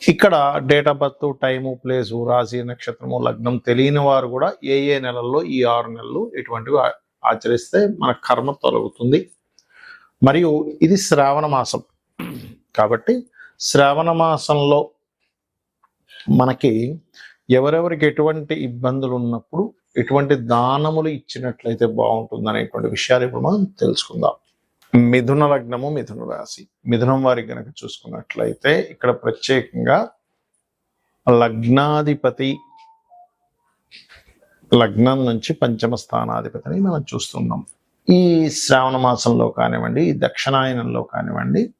ఇక్కడ date of birth time place రాశి నక్షత్రము లగ్నం తెలియని వారు కూడా ఏ ఏ నెలల్లో ఈ ఆరు నెలలు ఇటువంటివి ఆచరిస్తే మన కర్మ తొలగుతుంది. మరియు ఇది శ్రావణ మాసం. కాబట్టి శ్రావణ మాసంలో మనకి ఎవరెవరికి ఎటువంటి ఇబ్బందులు ఉన్నప్పుడు ఎటువంటి దానములు ఇచ్చినట్లయితే బాగుంటుంది అనేటువంటి విషయాలు ఇప్పుడు మనం తెలుసుకుందాం. మిథున లగ్నము మిథున రాశి. మిథునం వారికి కనుక చూసుకున్నట్లయితే ఇక్కడ ప్రత్యేకంగా లగ్నాధిపతి లగ్నం నుంచి పంచమ స్థానాధిపతిని మనం చూస్తున్నాం. ఈ శ్రావణ మాసంలో కానివ్వండి ఈ దక్షిణాయనంలో కానివ్వండి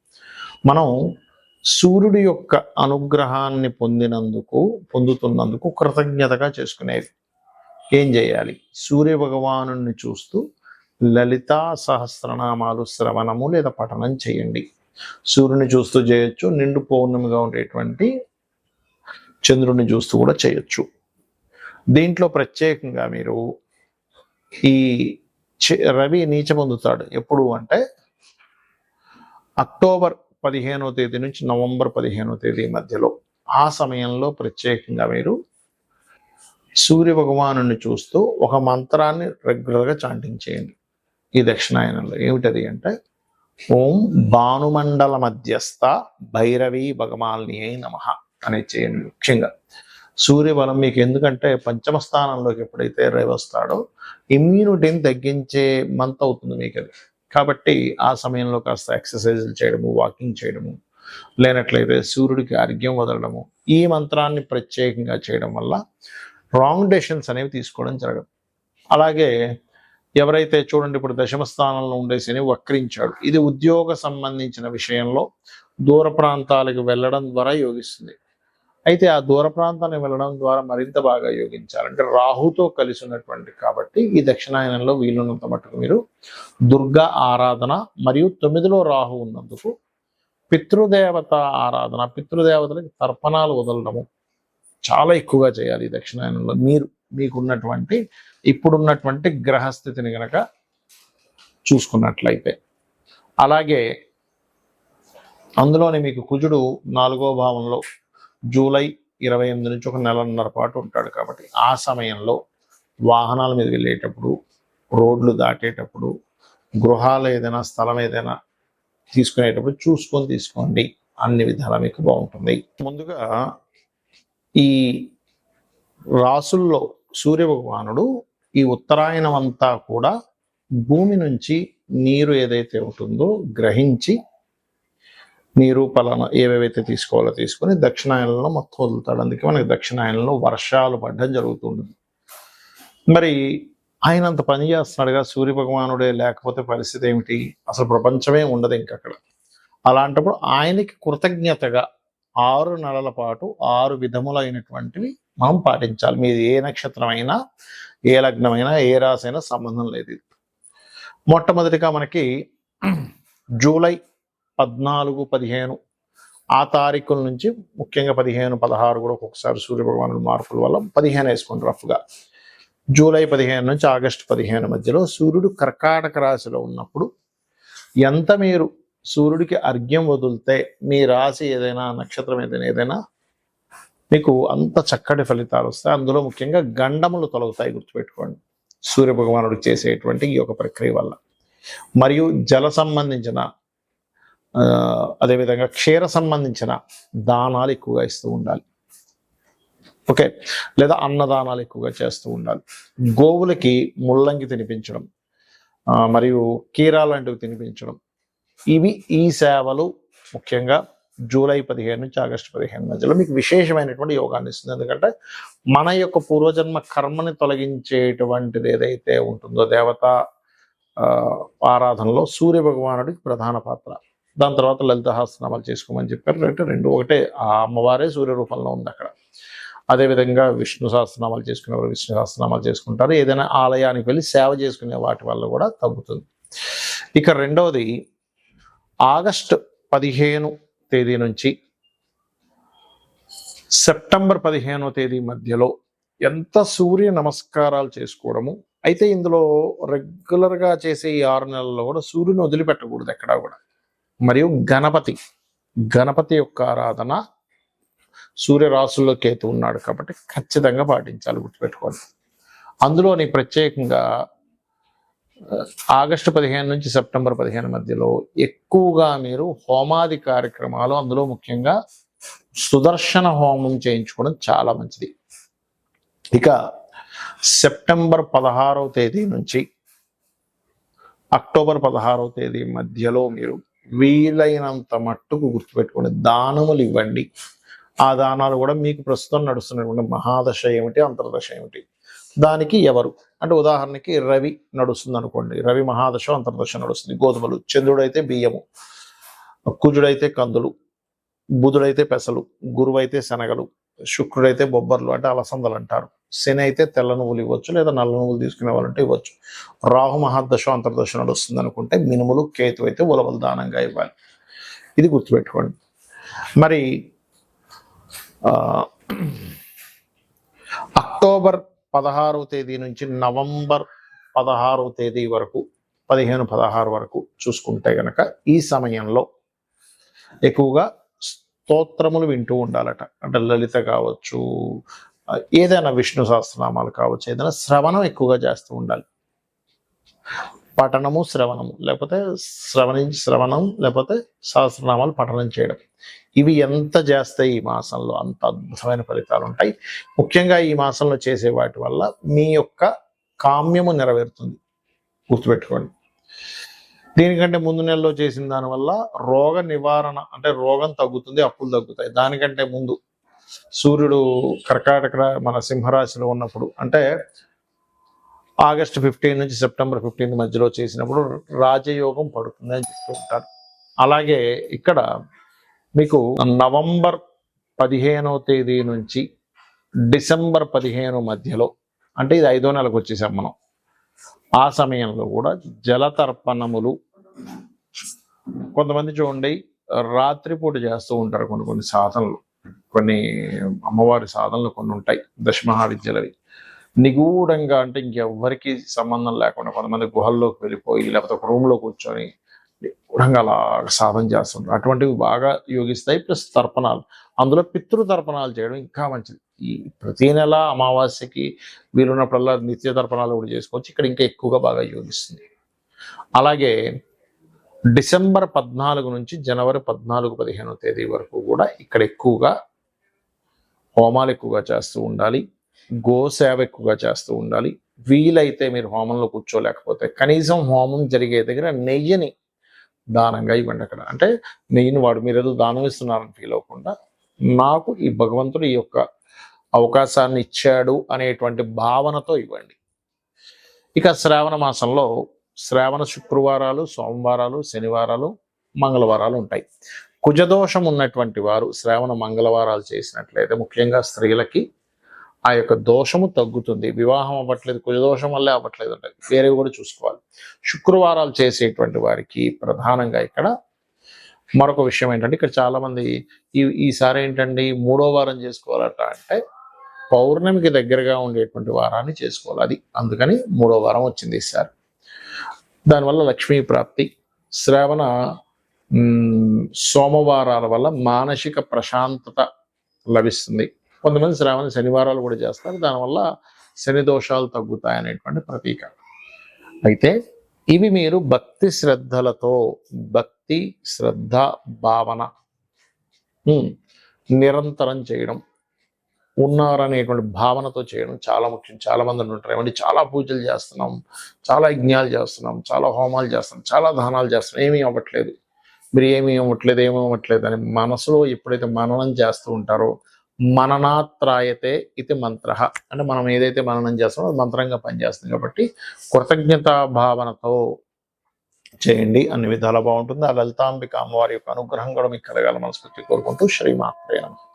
మనం సూర్యుడి యొక్క అనుగ్రహాన్ని పొందినందుకు పొందుతున్నందుకు కృతజ్ఞతగా చేసుకునేది. ఏం చేయాలి? సూర్య భగవాను చూస్తూ లలితా సహస్రనామాలు శ్రవణము లేదా పఠనం చేయండి. సూర్యుని చూస్తూ చేయొచ్చు నిండు పౌర్ణమిగా ఉండేటువంటి చంద్రుడిని చూస్తూ కూడా చేయొచ్చు. దీంట్లో ప్రత్యేకంగా మీరు ఈ చ- రవి నీచ పొందుతాడు. ఎప్పుడు అంటే అక్టోబర్ పదిహేనో తేదీ నుంచి నవంబర్ పదిహేనో తేదీ మధ్యలో. ఆ సమయంలో ప్రత్యేకంగా మీరు సూర్య భగవాను చూస్తూ ఒక మంత్రాన్ని రెగ్యులర్గా చాంటింగ్ చేయండి. ఈ దక్షిణాయనంలో ఏమిటది అంటే ఓం భానుమండల మధ్యస్థ భైరవి భగమాల్ని అయి నమ అనేది చేయండి ముఖ్యంగా. సూర్యబలం మీకు ఎందుకంటే పంచమ స్థానంలోకి ఎప్పుడైతే రవి వస్తాడో ఇమ్యూనిటీని తగ్గించే మంత్ అవుతుంది మీకు అది. కాబట్టి ఆ సమయంలో కాస్త ఎక్సర్సైజులు చేయడము వాకింగ్ చేయడము లేనట్లయితే సూర్యుడికి అర్ఘ్యం వదలడము ఈ మంత్రాన్ని ప్రత్యేకంగా చేయడం వల్ల రాంగ్ డెసిషన్స్ అనేవి తీసుకోవడం జరగదు. అలాగే ఎవరైతే చూడండి ఇప్పుడు దశమ స్థానంలో ఉండే శని వక్రించాడు ఇది ఉద్యోగ సంబంధించిన విషయంలో దూర ప్రాంతాలకు వెళ్ళడం ద్వారా యోగిస్తుంది. అయితే ఆ దూర ప్రాంతానికి వెళ్ళడం ద్వారా మరింత బాగా యోగించాలంటే రాహుతో కలిసి ఉన్నటువంటి కాబట్టి ఈ దక్షిణాయనంలో వీలున్నంత మటుకు మీరు దుర్గా ఆరాధన మరియు తొమ్మిదిలో రాహు ఉన్నందుకు పితృదేవత ఆరాధన పితృదేవతలకు తర్పణాలు వదలడము చాలా ఎక్కువగా చేయాలి ఈ దక్షిణాయనంలో. మీరు మీకున్నటువంటి ఇప్పుడున్నటువంటి గ్రహస్థితిని గనక చూసుకున్నట్లయితే. అలాగే అందులోనే మీకు కుజుడు నాలుగో భావంలో జూలై ఇరవై ఎనిమిది నుంచి ఒక నెలన్నర పాటు ఉంటాడు కాబట్టి ఆ సమయంలో వాహనాల మీద వెళ్ళేటప్పుడు రోడ్లు దాటేటప్పుడు గృహాలు ఏదైనా స్థలం ఏదైనా తీసుకునేటప్పుడు చూసుకొని తీసుకోండి. అన్ని విధాల మీకు బాగుంటుంది. ముందుగా ఈ రాసుల్లో సూర్య భగవానుడు ఈ ఉత్తరాయణం అంతా కూడా భూమి నుంచి నీరు ఏదైతే ఉంటుందో గ్రహించి నీరు పలానా ఏవేవైతే తీసుకోవాలో తీసుకొని దక్షిణాయనంలో మొత్తం వదులుతాడు. అందుకే మనకి దక్షిణాయనంలో వర్షాలు పడడం జరుగుతుంటుంది. మరి ఆయన అంత పని చేస్తున్నాడుగా సూర్య భగవానుడే లేకపోతే పరిస్థితి ఏమిటి? అసలు ప్రపంచమే ఉండదు ఇంకక్కడ అలాంటప్పుడు ఆయనకి కృతజ్ఞతగా ఆరు నెలల పాటు ఆరు విధములైనటువంటివి మనం పాటించాలి. మీది ఏ నక్షత్రం అయినా ఏ లగ్నమైనా ఏ రాశి అయినా సంబంధం లేదు మొట్టమొదటిగా మనకి జూలై పద్నాలుగు పదిహేను ఆ తారీఖుల నుంచి ముఖ్యంగా పదిహేను పదహారు కూడా ఒక్కొక్కసారి సూర్యభగవానుడు మార్పుల వల్ల పదిహేను వేసుకోండి రఫ్గా. జూలై పదిహేను నుంచి ఆగస్టు పదిహేను మధ్యలో సూర్యుడు కర్కాటక రాశిలో ఉన్నప్పుడు ఎంత మీరు సూర్యుడికి అర్ఘ్యం వదిలితే మీ రాశి ఏదైనా నక్షత్రం ఏదైనా ఏదైనా మీకు అంత చక్కటి ఫలితాలు వస్తాయి. అందులో ముఖ్యంగా గండములు తొలగుతాయి గుర్తుపెట్టుకోండి. సూర్య భగవానుడు చేసేటువంటి ఈ యొక్క ప్రక్రియ వల్ల. మరియు జల సంబంధించిన అదేవిధంగా క్షీర సంబంధించిన దానాలు ఎక్కువగా ఇస్తూ ఉండాలి. ఓకే? లేదా అన్నదానాలు ఎక్కువగా చేస్తూ ఉండాలి. గోవులకి ముల్లంగి తినిపించడం మరియు కీరా లాంటివి తినిపించడం. ఇవి ఈ సేవలు ముఖ్యంగా జూలై పదిహేను నుంచి ఆగస్టు పదిహేను మధ్యలో మీకు విశేషమైనటువంటి యోగాన్ని ఇస్తుంది. ఎందుకంటే మన యొక్క పూర్వజన్మ కర్మని తొలగించేటువంటిది ఏదైతే ఉంటుందో దేవత ఆరాధనలో సూర్య భగవానుడికి ప్రధాన పాత్ర. దాని తర్వాత లలితహాస్నామాలు చేసుకోమని చెప్పారు. అంటే రెండు ఒకటే. ఆ అమ్మవారే సూర్య రూపంలో ఉంది అక్కడ. అదేవిధంగా విష్ణు సహస్రనామాలు చేసుకునేవారు విష్ణు సహస్రనామాలు చేసుకుంటారు. ఏదైనా ఆలయానికి వెళ్ళి సేవ చేసుకునే వాటి వల్ల కూడా తగ్గుతుంది. ఇక రెండవది ఆగస్టు పదిహేను తేదీ నుంచి సెప్టెంబర్ పదిహేనో తేదీ మధ్యలో ఎంత సూర్య నమస్కారాలు చేసుకోవడము అయితే ఇందులో రెగ్యులర్గా చేసే ఈ ఆరు నెలల్లో కూడా సూర్యుని వదిలిపెట్టకూడదు ఎక్కడా కూడా. మరియు గణపతి గణపతి యొక్క ఆరాధన సూర్యరాశుల్లోకి కేతు ఉన్నాడు కాబట్టి ఖచ్చితంగా పాటించాలి గుర్తుపెట్టుకోండి. అందులోని ప్రత్యేకంగా ఆగస్టు పదిహేను నుంచి సెప్టెంబర్ పదిహేను మధ్యలో ఎక్కువగా మీరు హోమాది కార్యక్రమాలు అందులో ముఖ్యంగా సుదర్శన హోమం చేయించుకోవడం చాలా మంచిది. ఇక సెప్టెంబర్ పదహారవ తేదీ నుంచి అక్టోబర్ పదహారవ తేదీ మధ్యలో మీరు వీలైనంత మట్టుకు గుర్తుపెట్టుకోండి దానములు ఇవ్వండి. ఆ దానాలు కూడా మీకు ప్రస్తుతం నడుస్తున్నటువంటి మహాదశ ఏమిటి అంతర్దశ ఏమిటి? దానికి ఎవరు? అంటే ఉదాహరణకి రవి నడుస్తుంది అనుకోండి రవి మహాదశ అంతర్దశ నడుస్తుంది. గోధుమలు చంద్రుడైతే బియ్యము కుజుడైతే కందులు బుధుడైతే పెసలు గురువైతే శనగలు శుక్రుడైతే బొబ్బర్లు అంటే అలసందలు అంటారు. శని అయితే తెల్ల నువ్వులు ఇవ్వచ్చు లేదా నల్ల నువ్వులు తీసుకునే వాళ్ళంటే ఇవ్వచ్చు. రాహు మహాదశ అంతర్దశ నడుస్తుంది అనుకుంటే మినుములు కేతు అయితే ఉలవలు దానంగా ఇవ్వాలి. ఇది గుర్తుపెట్టుకోండి. మరి అక్టోబర్ పదహారవ తేదీ నుంచి నవంబర్ పదహారవ తేదీ వరకు పదిహేను పదహారు వరకు చూసుకుంటే గనక ఈ సమయంలో ఎక్కువగా స్తోత్రములు వింటూ ఉండాలట. అంటే లలిత కావచ్చు ఏదైనా విష్ణు సహస్రనామాలు కావచ్చు ఏదైనా శ్రవణం ఎక్కువగా చేస్తూ ఉండాలి. పఠనము శ్రవణము. లేకపోతే శ్రవణి శ్రవణం లేకపోతే సహస్రనామాలు పఠనం చేయడం. ఇవి ఎంత చేస్తాయి ఈ మాసంలో అంత అద్భుతమైన ఫలితాలు ఉంటాయి. ముఖ్యంగా ఈ మాసంలో చేసే వాటి వల్ల మీ యొక్క కామ్యము నెరవేరుతుంది. గుర్తుపెట్టుకోండి. దీనికంటే ముందు నెలలో చేసిన దానివల్ల రోగ నివారణ అంటే రోగం తగ్గుతుంది అప్పులు తగ్గుతాయి. దానికంటే ముందు సూర్యుడు కర్కాటక మన సింహరాశిలో ఉన్నప్పుడు అంటే ఆగస్ట్ ఫిఫ్టీన్ నుంచి సెప్టెంబర్ ఫిఫ్టీన్ మధ్యలో చేసినప్పుడు రాజయోగం పడుతుంది అని చెప్తూ ఉంటారు. అలాగే ఇక్కడ మీకు నవంబర్ పదిహేనవ తేదీ నుంచి డిసెంబర్ పదిహేను మధ్యలో అంటే ఇది ఐదో నెలకు వచ్చేసాం మనం ఆ సమయంలో కూడా జలతర్పణములు కొంతమంది చూడండి రాత్రిపూట చేస్తూ ఉంటారు కొన్ని కొన్ని సాధనలు. కొన్ని అమ్మవారి సాధనలు కొన్ని ఉంటాయి దశమహావిద్యలవి. నిగూఢంగా అంటే ఇంకెవ్వరికీ సంబంధం లేకుండా కొంతమంది గుహల్లోకి వెళ్ళిపోయి లేకపోతే ఒక రూమ్లో కూర్చొని నిగూఢంగా అలా సాధన చేస్తుంటారు. అటువంటివి బాగా యోగిస్తాయి. ప్లస్ తర్పణాలు. అందులో పితృ తర్పణాలు చేయడం ఇంకా మంచిది. ఈ ప్రతి నెల అమావాస్యకి వీలున్నప్పుడల్లా నిత్య తర్పణాలు కూడా చేసుకోవచ్చు. ఇక్కడ ఇంకా ఎక్కువగా బాగా యోగిస్తుంది. అలాగే డిసెంబర్ పద్నాలుగు నుంచి జనవరి పద్నాలుగు పదిహేనో తేదీ వరకు కూడా ఇక్కడ ఎక్కువగా హోమాలు ఎక్కువగా చేస్తూ ఉండాలి. గోసేవ ఎక్కువగా చేస్తూ ఉండాలి. వీలైతే మీరు హోమంలో కూర్చోలేకపోతే కనీసం హోమం జరిగే దగ్గర నెయ్యిని దానంగా ఇవ్వండి అక్కడ. అంటే నెయ్యిని వాడు మీరు ఏదో దానం ఇస్తున్నారని ఫీల్ అవ్వకుండా నాకు ఈ భగవంతుడు ఈ యొక్క అవకాశాన్ని ఇచ్చాడు అనేటువంటి భావనతో ఇవ్వండి. ఇక శ్రావణ మాసంలో శ్రావణ శుక్రవారాలు సోమవారాలు శనివారాలు మంగళవారాలు ఉంటాయి. కుజదోషం ఉన్నటువంటి వారు శ్రావణ మంగళవారాలు చేసినట్లయితే ముఖ్యంగా స్త్రీలకి ఆ యొక్క దోషము తగ్గుతుంది. వివాహం అవ్వట్లేదు కుజదోషం వల్లే అవ్వట్లేదు అంటే వేరేవి కూడా చూసుకోవాలి. శుక్రవారాలు చేసేటువంటి వారికి ప్రధానంగా ఇక్కడ మరొక విషయం ఏంటంటే ఇక్కడ చాలామంది ఈ ఈసారి ఏంటండి మూడో వారం చేసుకోవాలట అంటే పౌర్ణమికి దగ్గరగా ఉండేటువంటి వారాన్ని చేసుకోవాలి. అది అందుకని మూడో వారం వచ్చింది ఈసారి దానివల్ల లక్ష్మీ ప్రాప్తి శ్రావణ సోమవారాల వల్ల మానసిక ప్రశాంతత లభిస్తుంది. కొంతమంది శ్రావణ శనివారాలు కూడా చేస్తారు. దానివల్ల శని దోషాలు తగ్గుతాయనేటువంటి ప్రతీక అయితే ఇవి మీరు భక్తి శ్రద్ధలతో భక్తి శ్రద్ధ భావన నిరంతరం చేయడం ఉన్నారనేటువంటి భావనతో చేయడం చాలా ముఖ్యం. చాలా మంది ఉంటారు. ఏమంటే చాలా పూజలు చేస్తున్నాం చాలా యజ్ఞాలు చేస్తున్నాం చాలా హోమాలు చేస్తున్నాం చాలా దానాలు చేస్తున్నాం. ఏమీ అవ్వట్లేదు. మీరు ఏమీ అవ్వట్లేదు ఏమీ అవ్వట్లేదు అని మనసులో ఎప్పుడైతే మననం చేస్తూ ఉంటారో మననాత్రాయతే ఇది మంత్ర. అంటే మనం ఏదైతే మననం చేస్తామో అది మంత్రంగా పనిచేస్తుంది కాబట్టి కృతజ్ఞతా భావనతో చేయండి. అన్ని విధాలా బాగుంటుంది. ఆ లలితాంబిక అమ్మవారి యొక్క అనుగ్రహం కూడా మీకు కలగాల మనస్ఫూర్తి కోరుకుంటూ శ్రీమాత్రే నమః.